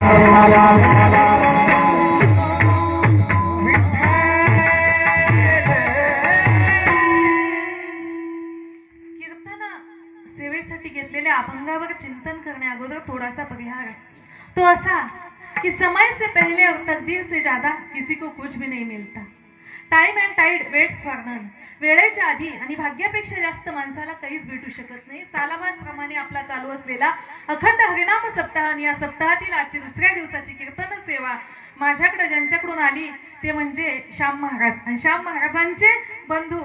कीर्तन सेवेसाठी घेतलेल्या अभंगावर चिंतन करण्या अगोदर थोडासा परिहार. आहे तो असा कि समय से पहले और तकदीर से ज्यादा किसी को कुछ भी नहीं मिलता. Time and tide waits for none वेळेच्या आधी आणि भाग्यापेक्षा जास्त माणसाला काहीच भेटू शकत नाही. सालाबादप्रमाणे आपला चालू असलेला अखंड हरिनाम सप्ताह आणि या सप्ताहातील आजची दुसऱ्या दिवसाची कीर्तन सेवा माझ्याकडे ज्यांच्याकडून आली ते म्हणजे श्याम महाराज. आणि श्याम महाराजांचे बंधू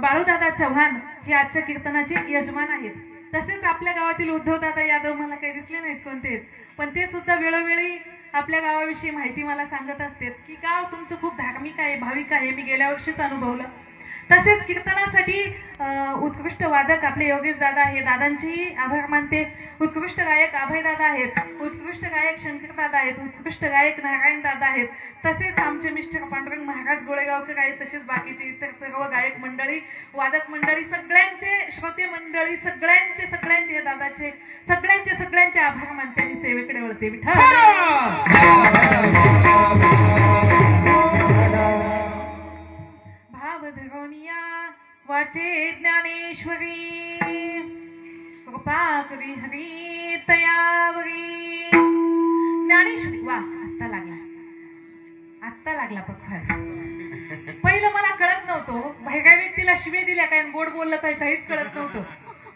बाळूदादा चव्हाण हे आजच्या कीर्तनाचे यजमान आहेत. तसेच आपल्या गावातील उद्धवदादा यादव मला काही दिसले नाहीत कोणते पण ते सुद्धा वेळोवेळी आपल्या गावाविषयी माहिती मला सांगत असतात की गाव तुमचं खूप धार्मिक आहे भाविक आहे. मी गेल्या वर्षीच अनुभवलं. तसेच कीर्तनासाठी उत्कृष्ट वादक आपले योगेश दादा आहे दादांचेही आभार मानते. उत्कृष्ट गायक अभय दादा आहेत. उत्कृष्ट गायक शंकर दादा आहेत. उत्कृष्ट गायक नारायण दादा आहेत. तसेच आमचे मिस्टर पांडुरंग महाराज गोळेगावकर आहेत. तसेच बाकीचे इतर सर्व गायक मंडळी वादक मंडळी सगळ्यांचे श्रोते मंडळी सगळ्यांचे सगळ्यांचे दादाचे सगळ्यांचे सगळ्यांचे आभार मानते आणि सेवेकडे वळते. विठ्ठल! भाव वाचे ज्ञानेश्वरी कृपा करी हरी तयावरी. ज्ञानेश्वरी वा आत्ता लागला. आत्ता लागला पक्का पहिलं मला कळत नव्हतं. भैगा व्यक्तीला शिवे दिल्या काय गोड बोललं काय काहीच कळत नव्हतं.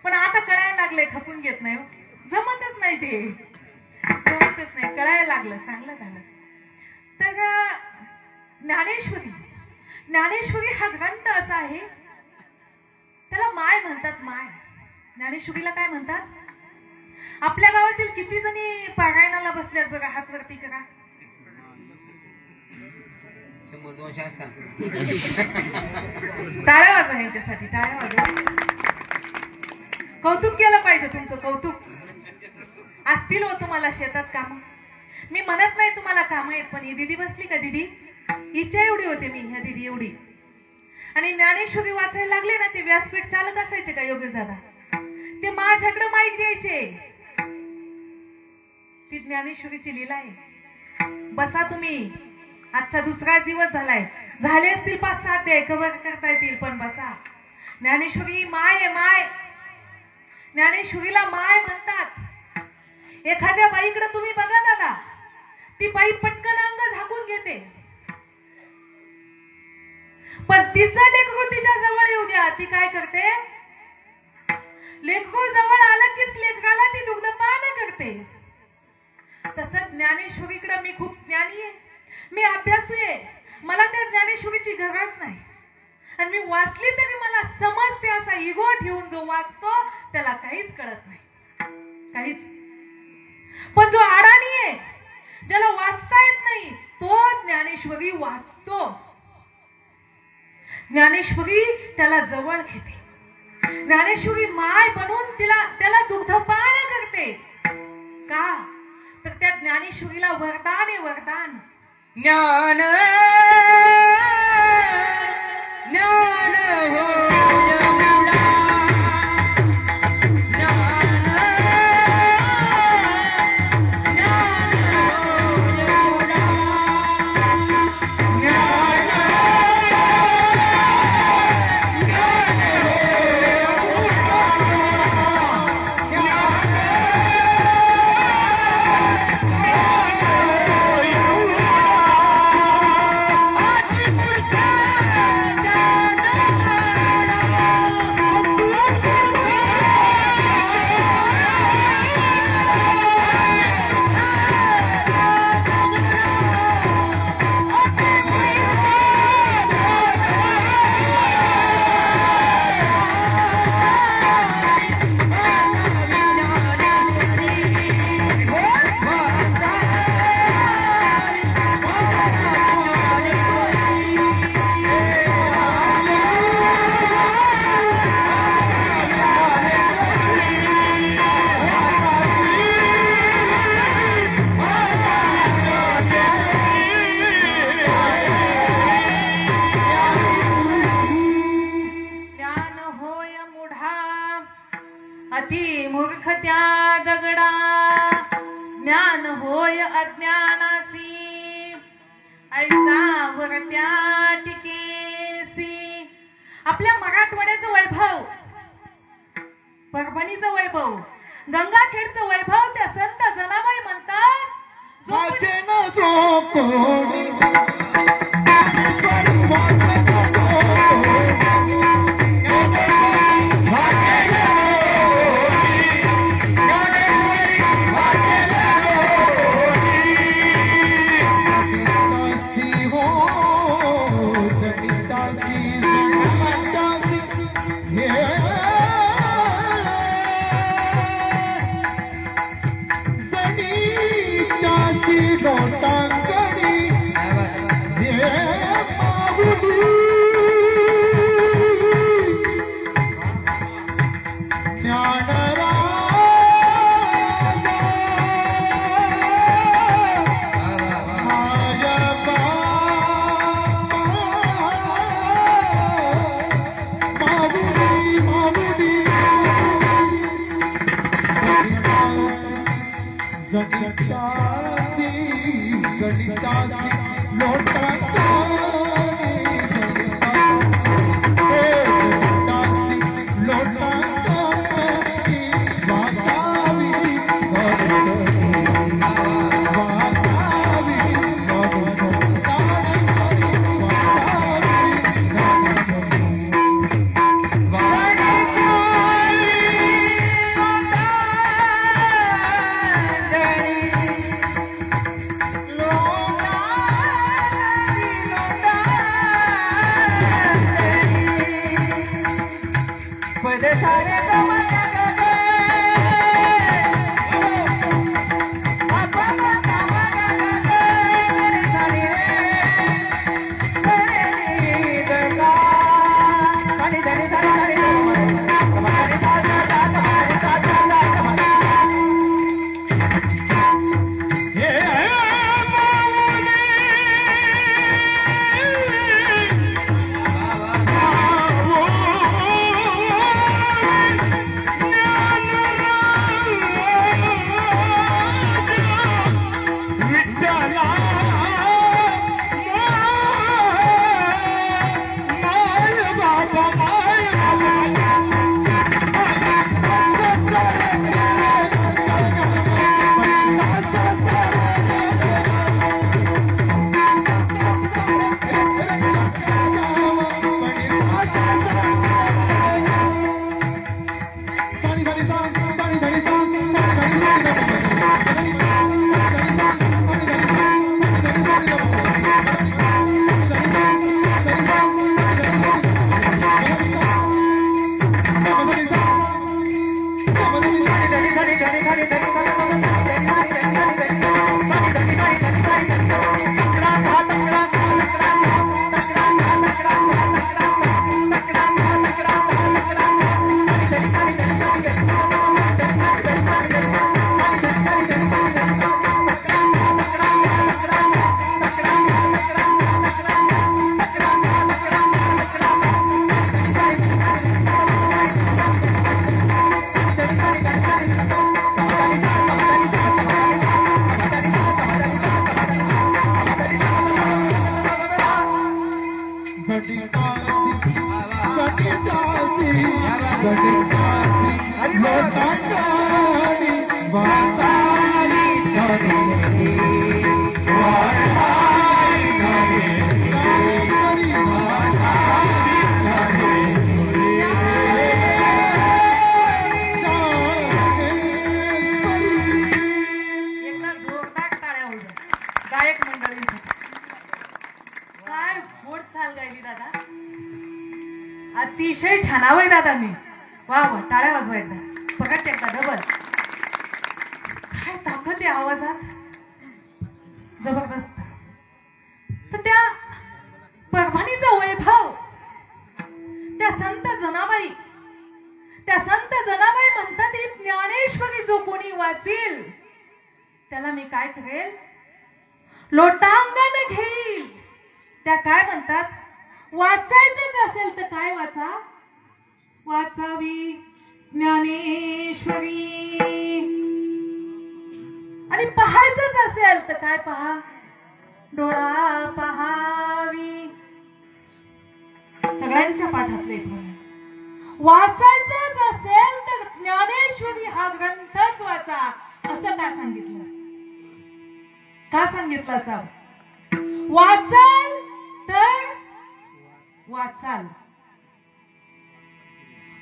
पण आता कळायला लागलंय खपून घेत नाही हो. जमतच नाही ते. जमतच नाही. कळायला लागलं. चांगलं झालं. तर ज्ञानेश्वरी ज्ञानेश्वरी हा ग्रंथ असा आहे. त्याला माय म्हणतात माय. ज्ञानेश्वरीला काय म्हणतात? आपल्या गावातील किती जणी पारायणाला बसल्यात बघा हात वरती करा. टाळ्या वाजवा यांच्यासाठी टाळ्या वाजवा. कौतुक केलं पाहिजे तुमचं कौतुक. असतील हो तुम्हाला शेतात काम. मी म्हणत नाही तुम्हाला काम आहेत पण ही दिदी बसली का दिदी? इच्छा एवढी होती मी ह्या दिदी एवढी. आणि ज्ञानेश्वरी वाचायला लागले ना ते व्यासपीठ चालत असायचे का योगेश दादा? ते माझ्याकडे माईक द्यायचे. ती ज्ञानेश्वरीची लीला आहे. बसा तुम्ही. आजचा दुसरा दिवस झालाय. झाले असतील पाच सात द्याय कवर करता येतील पण बसा. ज्ञानेश्वरी माय आहे माय. ज्ञानेश्वरीला माय म्हणतात. एखाद्या बाईकडे तुम्ही बघा दादा. ती बाई पटकन अंग झाकून घेते. पण तिचं लेकरू हो तिच्या जवळ येऊ द्या. ती काय करते? लेकरू हो जवळ आलं कीच लेखकाला ती दुग्धपान करते. तसं ज्ञानेश्वरीकडे मी खूप ज्ञानी आहे. मी अभ्यासू आहे. मला त्या ज्ञानेश्वरीची गरज नाही. आणि मी वाचली तरी मला समजते असा इगो ठेवून जो वाचतो त्याला काहीच कळत नाही. काहीच. पण जो अडाणी आहे ज्याला वाचता येत नाही तो ज्ञानेश्वरी वाचतो. ज्ञानेश्वरी त्याला जवळ घेते. ज्ञानेश्वरी माय बनून तिला त्याला दुग्धपान करते. का? तर त्या ज्ञानेश्वरीला वरदान आहे वरदान. ज्ञान ज्ञान हो. परभणीचं वैभव. गंगाखेडचं वैभव त्या संत जनाबाई म्हणतात जो एकदा छानावय वा वा टाळ्या वाजवा एकदा. परत एकदा डबल काय ताकद या आवाजात? जबरदस्त. तर त्या परभणीचा वैभव त्या संत जनाबाई त्या संत जनाबाई म्हणतात ही ज्ञानेश्वरी जो कोणी वाचेल त्याला मी काय करेल? लोटांगण घेईल. त्या काय म्हणतात? वाचायचंच असेल तर वाचायचंच असेल तर ज्ञानेश्वरी हा ग्रंथच वाचा. असं का सांगितलं? का सांगितलं असं? वाचाल तर वाचाल.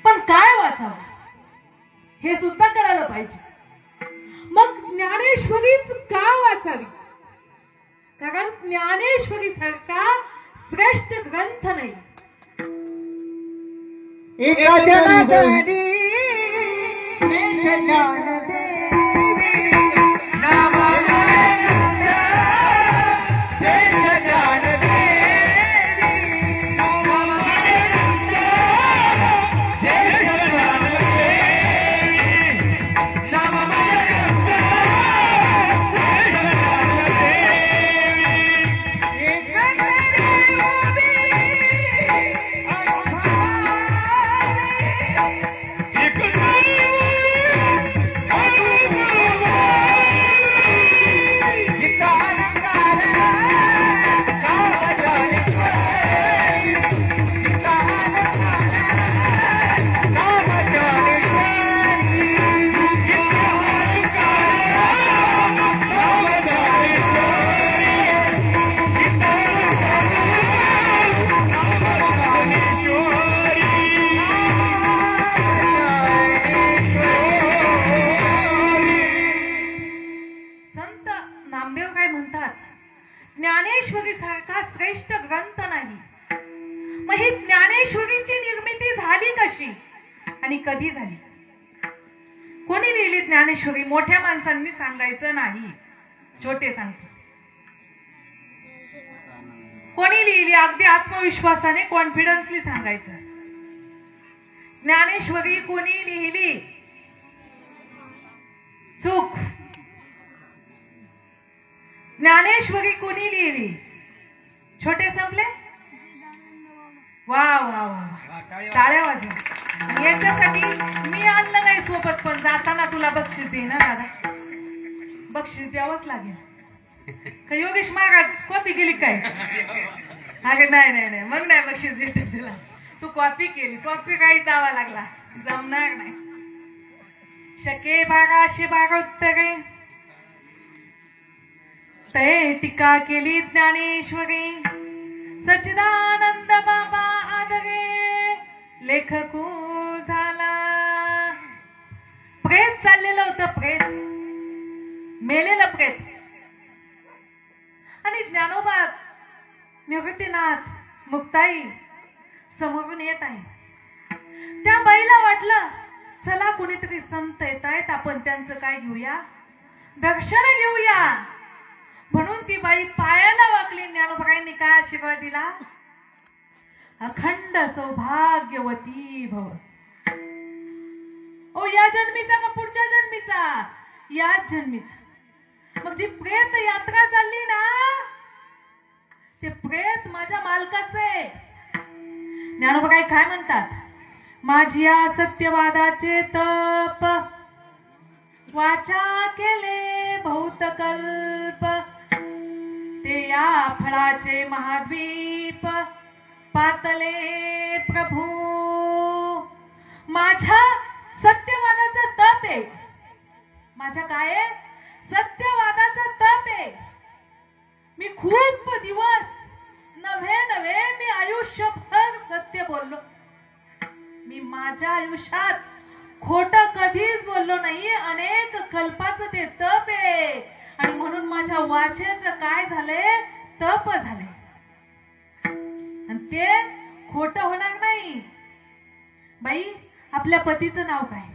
पण काय वाचावं? हे सुद्धा कळायला पाहिजे. मग ज्ञानेश्वरीच का वाचावी? कारण ज्ञानेश्वरी सारखा श्रेष्ठ ग्रंथ नाही. एका जनार्दनी संत ज्ञानेश्वरी सारखा श्रेष्ठ ग्रंथ नाही. मग ही ज्ञानेश्वरीची निर्मिती झाली कशी? आणि कधी झाली? कोणी लिहिली ज्ञानेश्वरी? मोठ्या माणसांनी सांगायचं नाही. छोटे सांगतो. कोणी लिहिली? अगदी आत्मविश्वासाने कॉन्फिडन्सली सांगायचं. ज्ञानेश्वरी कोणी लिहिली? चूक. ज्ञानेश्वरी कोणी लिहिली? छोटे संपले? वा वा वा टाळ्या वाजव. याच्यासाठी मी आणलं नाही सोबत पण जाताना तुला बक्षीस दे ना दादा. बक्षीस द्यावंच लागेल. का योगेश महाराज कॉपी केली काय? अगं नाही नाही नाही. मग नाही बक्षीस भेटत तुला. तू कॉपी केली. कॉपी काही दावा लागला. जमणार नाही. शके बाराशे बारा उत्तरे ते टीका केली ज्ञानेश्वरी. सचिदानंद बाबा आदरे लेखकू झाला. प्रेत चाललेलं होतं प्रेत. मेलेलं प्रेत. आणि ज्ञानोबा निवृत्तीनाथ मुक्ताई समोरून येत आहे. त्या बाईला वाटलं चला कुणीतरी संत येत आहेत आपण त्यांचं काय घेऊया? दर्शन घेऊया. म्हणून ती बाई पायाला वाकली ज्ञानोबाईंनी काय आशीर्वाद दिला? अखंड सौभाग्यवती भव. ओ या जन्मीचा का पुढच्या जन्मीचा? याच जन्मीचा. मग जी प्रेत यात्रा चालली ना ते प्रेत माझ्या मालकाचे. ज्ञानोबाई काय म्हणतात? माझी या सत्यवादाचे तप वाचा केले भौतकल्प. कल्प ते या फळाचे महाद्वीप. पातले प्रभू माझ्या सत्यवादाचं तप आहे. माझ्या काय आहे? सत्यवादाचं तप आहे. मी खूप दिवस नव्हे नव्हे मी आयुष्यभर सत्य बोललो. मी माझ्या आयुष्यात खोट कधीच बोललो नाही. अनेक कल्पाचं ते तप आहे. आणि म्हणून माझ्या वाचेच काय झालंय? तप झालंय. आणि ते खोट होणार नाही. बाई आपल्या पतीचं नाव काय?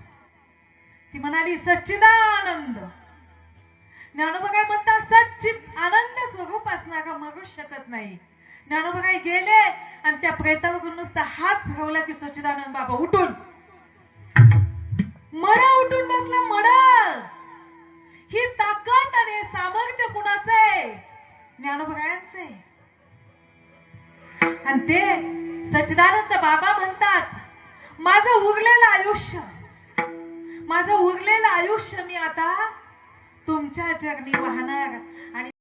ती म्हणाली सच्चिदानंद. ज्ञानोबा काय म्हणतात सच्चित आनंद स्वरूप असणारा मरू शकत नाही. ज्ञानोबा काय गेले आणि त्या प्रेतावरून नुसता हात फिरवला की सच्चिदानंद बाबा उठून. मड उठून बसला मड ही ताकद आणि सामर्थ्य कुणाचं आहे? ज्ञानोबरायांचं आहे. आणि ते सच्चिदानंद बाबा म्हणतात माझं उरलेलं आयुष्य माझं उरलेलं आयुष्य मी आता तुमच्या चरणी वाहणार आणि